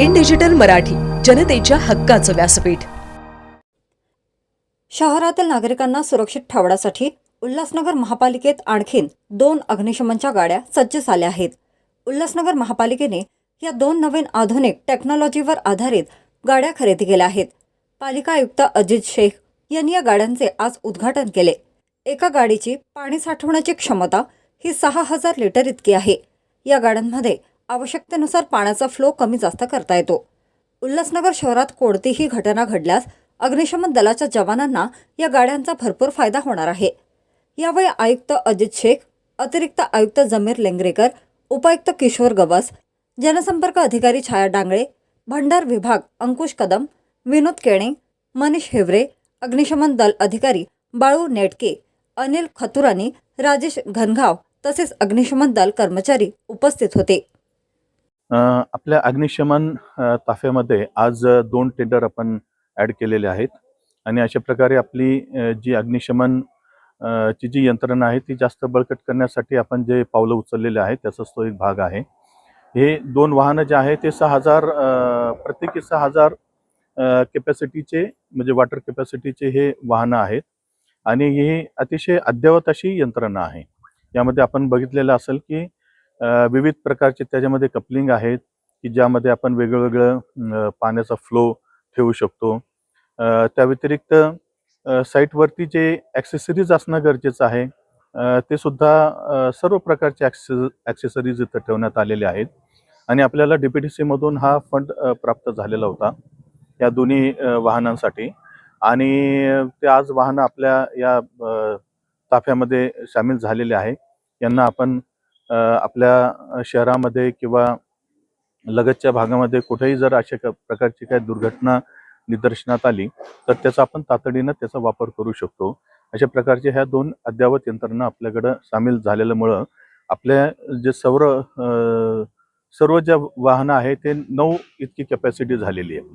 In digital Marathi जनतेच्या हक्काचं व्यासपीठ. शहरातील नागरिकांना सुरक्षित ठेवण्यासाठी उल्हासनगर महापालिकेत आणखीन दोन अग्निशमनच्या गाड्या सज्ज झाल्या आहेत. उल्हासनगर महापालिकेने या दोन नवीन आधुनिक टेक्नॉलॉजीवर आधारित गाड्या खरेदी केल्या आहेत. पालिका आयुक्त अजित शेख यांनी या गाड्यांचे आज उद्घाटन केले. एका गाडीची पाणी साठवण्याची क्षमता ही सहा हजार लिटर इतकी आहे. या गाड्यांमध्ये आवश्यकतेनुसार पाण्याचा फ्लो कमी जास्त करता येतो. उल्हासनगर शहरात कोणतीही घटना घडल्यास अग्निशमन दलाच्या जवानांना या गाड्यांचा भरपूर फायदा होणार आहे. यावेळी आयुक्त अजित शेख अतिरिक्त आयुक्त जमीर लेंगरेकर उपायुक्त किशोर गवस जनसंपर्क अधिकारी छाया डांगळे भंडार विभाग अंकुश कदम विनोद केणे मनीष हेवरे अग्निशमन दल अधिकारी बाळू नेटके अनिल खतुरानी राजेश घनगाव तसेच अग्निशमन दल कर्मचारी उपस्थित होते. आपल्या अग्निशमन ताफ्यामध्ये आज दोन टेंडर आपण ॲड केलेले आहेत. आणि अशा प्रकारे आपली जी अग्निशमन ची जी यंत्रणा आहे ती जास्त बळकट करण्यासाठी आपण जे पावलं उचललेले आहेत त्याचाच तो एक भाग आहे. हे दोन वाहनं जे आहे ते सहा हजार प्रत्येकी सहा हजार कॅपॅसिटीचे म्हणजे वॉटर कॅपॅसिटीचे हे वाहनं आहेत. आणि ही अतिशय अद्ययावत अशी यंत्रणा आहे. यामध्ये आपण बघितलेलं असेल की विविध प्रकारचे त्याच्यामध्ये कपलिंग आहेत की ज्यामध्ये आपण वेगवेगळं पाण्याचा फ्लो ठेवू शकतो. त्या व्यतिरिक्त साईटवरती जे ॲक्सेसरीज असणं गरजेचं आहे ते सुद्धा सर्व प्रकारचे ॲक्सेस ॲक्सेसरीज इथं ठेवण्यात आलेले आहेत. आणि आपल्याला डी पी टी सीमधून हा फंड प्राप्त झालेला होता या दोन्ही वाहनांसाठी. आणि ते आज वाहनं आपल्या या ताफ्यामध्ये सामील झालेले आहे. यांना आपण आपल्या शहरामध्ये किंवा लगतच्या भागामध्ये कुठेही जर अशा क- प्रकारची काही दुर्घटना निदर्शनात आली तर त्याचा आपण तातडीनं त्याचा वापर करू शकतो. अशा प्रकारच्या ह्या दोन अद्ययावत यंत्रणा आपल्याकडं सामील झालेल्यामुळं आपल्या जे सर्व सर्व ज्या वाहनं आहे ते नऊ इतकी कॅपॅसिटी झालेली आहे